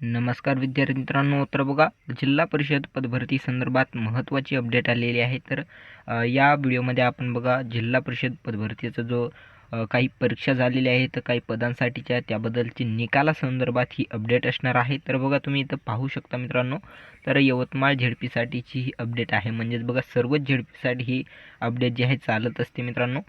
नमस्कार विद्यार्थी मित्रांनो तर बघा जिल्हा परिषद पदभरती संदर्भात महत्त्वाची अपडेट आलेली आहे. तर या व्हिडिओमध्ये आपण बघा जिल्हा परिषद पदभरतीचा जो काही परीक्षा झालेल्या आहेत तर काही पदांसाठीच्या त्याबद्दलची निकालासंदर्भात ही अपडेट असणार आहे. तर बघा तुम्ही इथं पाहू शकता मित्रांनो तर यवतमाळ झेडपीसाठीची ही अपडेट आहे. म्हणजेच बघा सर्वच झेडपीसाठी ही अपडेट जी आहे चालत असते मित्रांनो.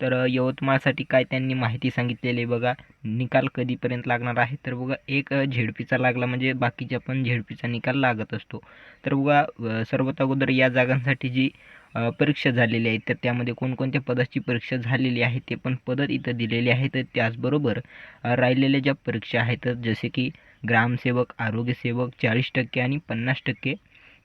तर यवतमाळसाठी काय त्यांनी माहिती सांगितलेली आहे बघा. निकाल कधीपर्यंत लागणार आहे? तर बघा एक झेडपीचा लागला म्हणजे बाकीच्या पण झेडपीचा निकाल लागत असतो. तर बघा सर्वात अगोदर या जागांसाठी जी परीक्षा झालेली आहे तर त्यामध्ये कोणकोणत्या पदाची परीक्षा झालेली आहे ते पण पदं इथं दिलेली आहेत. तर त्याचबरोबर राहिलेल्या ज्या परीक्षा आहेत जसे की ग्रामसेवक आरोग्यसेवक चाळीस टक्के आणि पन्नास टक्के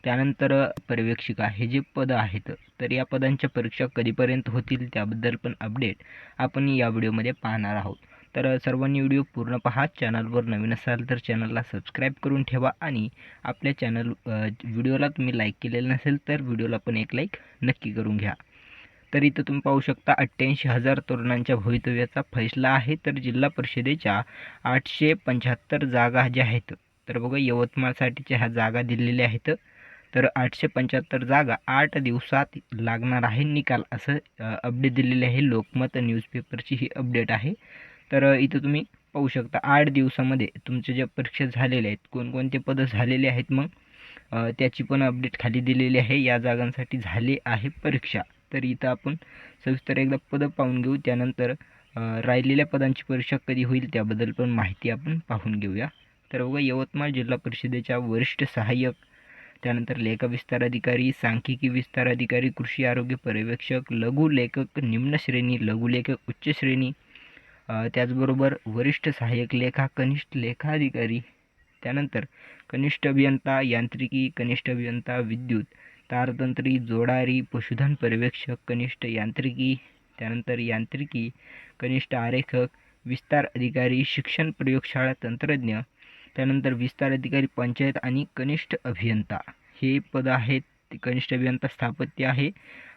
त्यानंतर पर्यवेक्षिका हे जे पदं आहेत तर या पदांच्या परीक्षा कधीपर्यंत होतील त्याबद्दल पण अपडेट आपण या व्हिडिओमध्ये पाहणार आहोत. तर सर्वांनी व्हिडिओ पूर्ण पहा चॅनलवर नवीन असाल तर चॅनलला सबस्क्राईब करून ठेवा आणि आपल्या चॅनल व्हिडिओला तुम्ही लाईक केलेलं नसेल तर व्हिडिओला पण एक लाईक नक्की करून घ्या. तर इथं तुम्ही पाहू शकता अठ्ठ्याऐंशी हजार तरुणांच्या भवितव्याचा फैसला आहे. तर जिल्हा परिषदेच्या आठशे पंच्याहत्तर जागा ज्या आहेत तर बघा यवतमाळसाठीच्या ह्या जागा दिलेल्या आहेत. तर आठशे पंच्याहत्तर जागा आठ दिवसात लागणार आहे निकाल असं अपडेट दिलेले आहे लोकमत न्यूजपेपरची ही अपडेट आहे. तर इथं तुम्ही पाहू शकता आठ दिवसामध्ये तुमच्या ज्या परीक्षा झालेल्या आहेत कोणकोणते पदं झालेले आहेत मग त्याची पण अपडेट खाली दिलेली आहे. या जागांसाठी झाली आहे परीक्षा. तर इथं आपण सविस्तर एकदा पदं पाहून घेऊ. त्यानंतर राहिलेल्या पदांची परीक्षा कधी होईल त्याबद्दल पण माहिती आपण पाहून घेऊया. तर बघा यवतमाळ जिल्हा परिषदेच्या वरिष्ठ सहाय्यक त्यानंतर लेखा विस्तार अधिकारी सांख्यिकी विस्तार अधिकारी कृषी आरोग्य पर्यवेक्षक लघु लेखक निम्न श्रेणी लघु लेखक उच्च श्रेणी त्याचबरोबर वरिष्ठ सहाय्यक लेखा कनिष्ठ लेखाधिकारी त्यानंतर कनिष्ठ अभियंता यांत्रिकी कनिष्ठ अभियंता विद्युत तारतंत्री जोडारी पशुधन पर्यवेक्षक कनिष्ठ यांत्रिकी त्यानंतर यांत्रिकी कनिष्ठ आरेखक विस्तार अधिकारी शिक्षण प्रयोगशाळा तंत्रज्ञ त्यानंतर विस्तार अधिकारी पंचायत आणि कनिष्ठ अभियंता. हे पद आहेत ते कनिष्ठ अभियंता स्थापत्य आहे.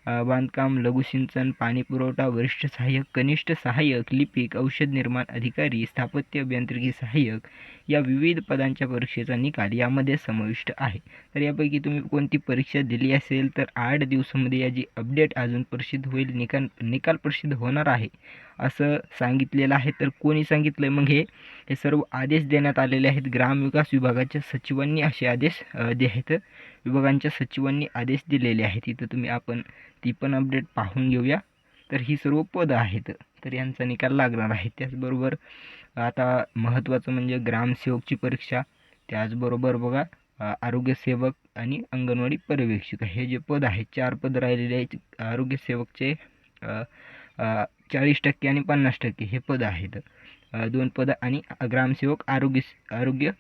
बांधकाम लघुसिंचन पाणी पुरवठा वरिष्ठ सहाय्यक कनिष्ठ सहाय्यक लिपिक औषध निर्माण अधिकारी स्थापत्य अभियांत्रिकी सहाय्यक या विविध पदांच्या परीक्षेचा निकाल यामध्ये समाविष्ट आहे. तर यापैकी तुम्ही कोणती परीक्षा दिली असेल तर आठ दिवसामध्ये याची अपडेट अजून प्रसिद्ध होईल निकाल निकाल प्रसिद्ध होणार आहे असं सांगितलेलं आहे. तर कोणी सांगितलं मग हे हे सर्व आदेश देण्यात आलेले आहेत. ग्रामविकास विभागाच्या सचिवांनी असे आदेश दे आहेत. विभागांच्या सचिवांनी आदेश दिलेले आहेत. इथं तुम्ही आपण ती पण अपडेट पाहून घेऊया. तर ही सर्व पदं आहेत. तर यांचा निकाल लागणार आहे. त्याचबरोबर आता महत्त्वाचं म्हणजे ग्रामसेवकची परीक्षा. त्याचबरोबर बघा आरोग्यसेवक आणि अंगणवाडी पर्यवेक्षक. हे जे पद आहेत चार पद राहिलेले आहेत. आरोग्यसेवकचे चाळीस टक्के आणि पन्नास टक्के हे पद आहेत. दोन पद आणि ग्रामसेवक आरोग्य आरोग्य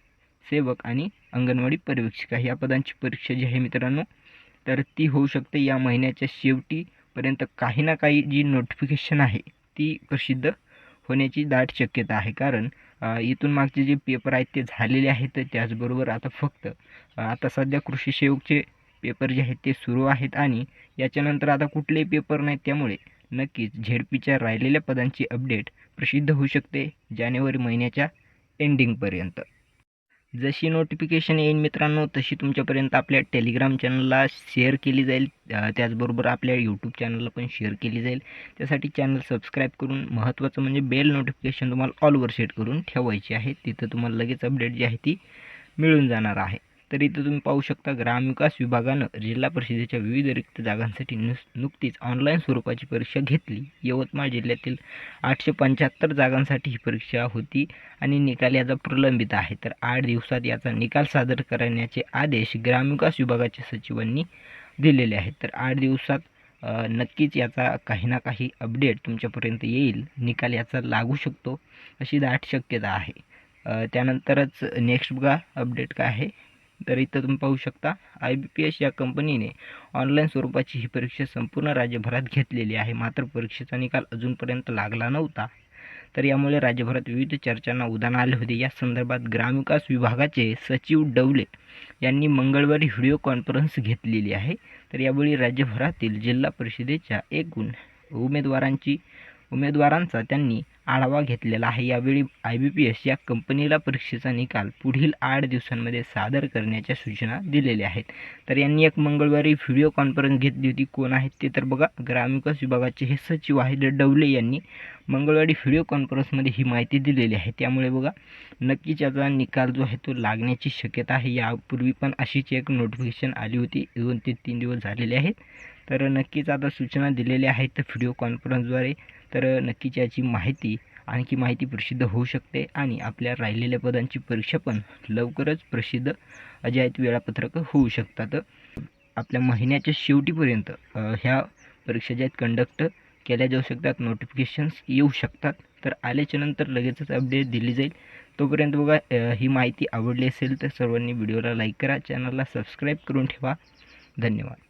सेवक आणि अंगणवाडी पर्यवेक्षिका. या पदांची परीक्षा जी आहे मित्रांनो तर ती होऊ शकते या महिन्याच्या शेवटीपर्यंत काही ना काही जी नोटिफिकेशन आहे ती प्रसिद्ध होण्याची दाट शक्यता आहे. कारण इथून मागचे जे पेपर आहेत ते झालेले आहेत तर त्याचबरोबर आता फक्त आता सध्या कृषी सेवकचे पेपर जे आहेत ते सुरू आहेत आणि याच्यानंतर आता कुठलेही पेपर नाहीत त्यामुळे नक्कीच झेडपीच्या राहिलेल्या पदांची अपडेट प्रसिद्ध होऊ शकते जानेवारी महिन्याच्या एंडिंगपर्यंत जशी नोटिफिकेशन येईल मित्रांनो तशी तुमच्यापर्यंत आपल्या टेलिग्राम चॅनलला शेअर केली जाईल. त्याचबरोबर आपल्या यूट्यूब चॅनलला पण शेअर केली जाईल. त्यासाठी चॅनल सबस्क्राईब करून महत्त्वाचं म्हणजे बेल नोटिफिकेशन तुम्हाला ऑलवर सेट करून ठेवायची आहे. तिथं तुम्हाला लगेच अपडेट जी आहे ती मिळून जाणार आहे. तर इथं तुम्ही पाहू शकता ग्रामविकास विभागानं जिल्हा परिषदेच्या विविध रिक्त जागांसाठी नुस नुकतीच ऑनलाईन स्वरूपाची परीक्षा घेतली. यवतमाळ जिल्ह्यातील आठशे पंच्याहत्तर जागांसाठी ही परीक्षा होती आणि निकाल याचा प्रलंबित आहे. तर आठ दिवसात याचा निकाल सादर करण्याचे आदेश ग्रामविकास विभागाच्या सचिवांनी दिलेले आहेत. तर आठ दिवसात नक्कीच याचा काही ना काही अपडेट तुमच्यापर्यंत येईल. निकाल याचा लागू शकतो अशी दाट शक्यता आहे. त्यानंतरच नेक्स्ट बघा अपडेट काय आहे? तर इथं तुम्ही पाहू शकता आय बी पी एस या कंपनीने ऑनलाईन स्वरूपाची ही परीक्षा संपूर्ण राज्यभरात घेतलेली आहे. मात्र परीक्षेचा निकाल अजूनपर्यंत लागला नव्हता. तर यामुळे राज्यभरात विविध चर्चांना उधाण आले होते. या संदर्भात ग्रामविकास विभागाचे सचिव डवले यांनी मंगळवारी व्हिडिओ कॉन्फरन्स घेतलेली आहे. तर यावेळी राज्यभरातील जिल्हा परिषदेच्या एकूण उमेदवारांची उमेदवारांचा त्यांनी आढावा घेतलेला आहे. यावेळी आय बी पी एस या कंपनीला परीक्षेचा निकाल पुढील आठ दिवसांमध्ये सादर करण्याच्या सूचना दिलेल्या आहेत. तर यांनी एक मंगळवारी व्हिडिओ कॉन्फरन्स घेतली होती. कोण आहेत ते तर बघा. ग्रामविकास विभागाचे हे सचिव आहेत. डवले यांनी मंगळवारी व्हिडिओ कॉन्फरन्समध्ये ही माहिती दिलेली आहे. त्यामुळे बघा नक्कीच याचा निकाल जो आहे तो लागण्याची शक्यता आहे. यापूर्वी पण अशीच एक नोटिफिकेशन आली होती. दोन ते तीन दिवस झालेले आहेत. तर नक्कीच आता सूचना दिलेल्या आहेत तर व्हिडिओ कॉन्फरन्सद्वारे तर नक्कीच याची माहिती आणखी माहिती प्रसिद्ध होऊ शकते आणि आपल्या राहिलेल्या पदांची परीक्षा पण लवकरच प्रसिद्ध अजायत आहेत वेळापत्रक होऊ शकतात. आपल्या महिन्याच्या शेवटीपर्यंत ह्या परीक्षा ज्या आहेत कंडक्ट केल्या जाऊ शकतात नोटिफिकेशन्स येऊ शकतात तर आल्याच्यानंतर लगेचच अपडेट दिली जाईल. तोपर्यंत बघा ही माहिती आवडली असेल तर सर्वांनी व्हिडिओला लाईक करा चॅनलला सबस्क्राईब करून ठेवा. धन्यवाद.